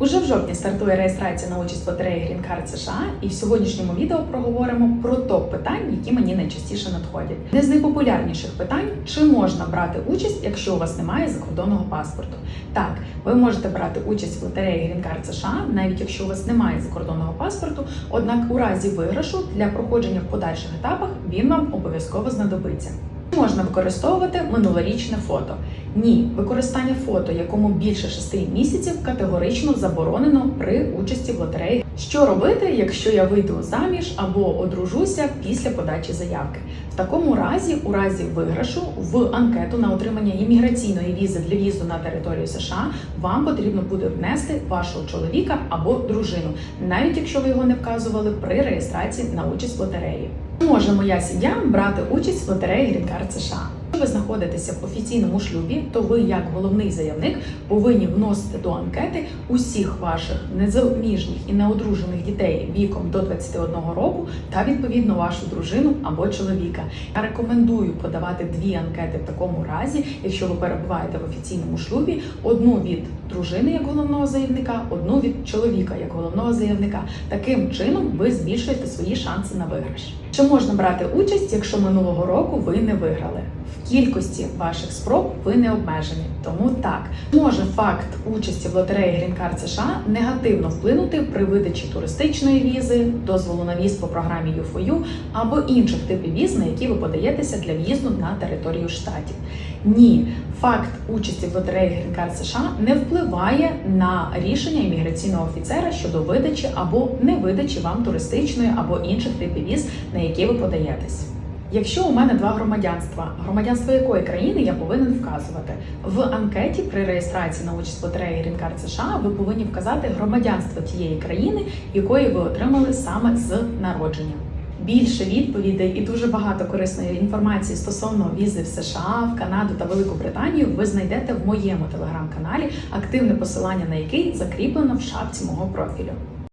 Уже в жовтні стартує реєстрація на участь лотереї Green Card США, і в сьогоднішньому відео проговоримо про топ питань, які мені найчастіше надходять. Одне з найпопулярніших питань: чи можна брати участь, якщо у вас немає закордонного паспорту? Так, ви можете брати участь в лотереї Green Card США, навіть якщо у вас немає закордонного паспорту. Однак у разі виграшу для проходження в подальших етапах він вам обов'язково знадобиться. Можна використовувати минулорічне фото. Ні, використання фото, якому більше 6 місяців, категорично заборонено при участі в лотереї. Що робити, якщо я вийду заміж або одружуся після подачі заявки? В такому разі, у разі виграшу в анкету на отримання імміграційної візи для в'їзду на територію США, вам потрібно буде внести вашого чоловіка або дружину, навіть якщо ви його не вказували при реєстрації на участь в лотереї. Може моя сім'я брати участь в лотереї Green Card США? Ви знаходитеся в офіційному шлюбі, то ви, як головний заявник, повинні вносити до анкети усіх ваших незаміжніх і неодружених дітей віком до 21 року та відповідно вашу дружину або чоловіка. Я рекомендую подавати дві анкети в такому разі, якщо ви перебуваєте в офіційному шлюбі, одну від дружини як головного заявника, одну від чоловіка як головного заявника. Таким чином ви збільшуєте свої шанси на виграш. Чи можна брати участь, якщо минулого року ви не виграли? В кількості ваших спроб ви не обмежені. Тому так може факт участі в лотереї Green Card США негативно вплинути при видачі туристичної візи, дозволу на в'їзд по програмі U4U або інших типів віз, на які ви подаєтеся для в'їзду на територію штатів. Ні, факт участі в лотереї Green Card США не впливає на рішення імміграційного офіцера щодо видачі або не видачі вам туристичної або інших типів віз, на які ви подаєтесь. Якщо у мене два громадянства, громадянство якої країни я повинен вказувати в анкеті при реєстрації на участь в лотереї Card США, ви повинні вказати громадянство тієї країни, якої ви отримали саме з народження. Більше відповідей і дуже багато корисної інформації стосовно візи в США, в Канаду та Велику Британію ви знайдете в моєму телеграм-каналі, активне посилання на який закріплено в шапці мого профілю.